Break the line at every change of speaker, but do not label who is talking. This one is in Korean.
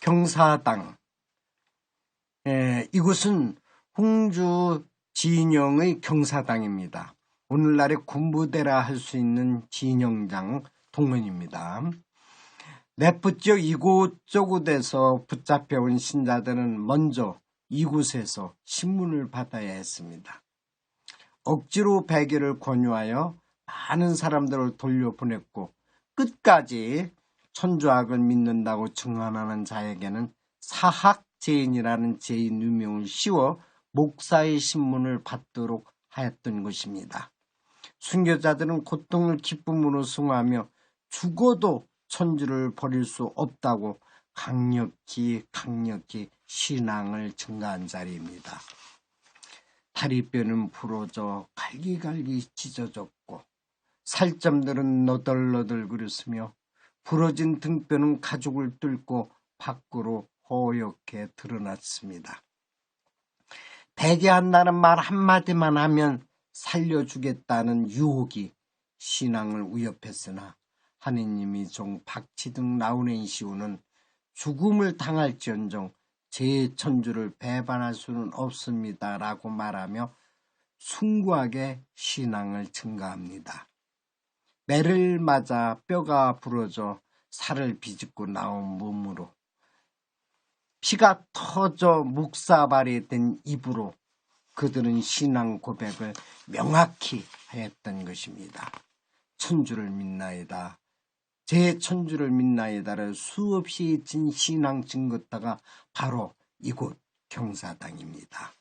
경사당. 에, 이곳은 홍주 진영의 경사당입니다. 오늘날의 군부대라 할 수 있는 진영장 동문입니다. 내부 지역 이곳저곳에서 붙잡혀온 신자들은 먼저 이곳에서 신문을 받아야 했습니다. 억지로 배교를 권유하여 많은 사람들을 돌려보냈고 끝까지 천주학을 믿는다고 증언하는 자에게는 사학제인이라는 제인 유명을 씌워 목사의 신문을 받도록 하였던 것입니다. 순교자들은 고통을 기쁨으로 승화하며 죽어도 천주를 버릴 수 없다고 강력히 강력히 신앙을 증가한 자리입니다. 다리뼈는 부러져 갈기갈기 찢어졌고 살점들은 너덜너덜 그렸으며 부러진 등뼈는 가죽을 뚫고 밖으로 허옇게 드러났습니다. 배개한다는 말 한마디만 하면 살려주겠다는 유혹이 신앙을 위협했으나 하느님이 종 박치등 라우렌시우는 죽음을 당할지언정 제 천주를 배반할 수는 없습니다 라고 말하며 숭고하게 신앙을 증가합니다. 매를 맞아 뼈가 부러져 살을 비집고 나온 몸으로 피가 터져 묵사발이 된 입으로 그들은 신앙 고백을 명확히 하였던 것입니다. 천주를 믿나이다. 제 천주를 믿나이다를 수없이 진 신앙 증거다가 바로 이곳 경사당입니다.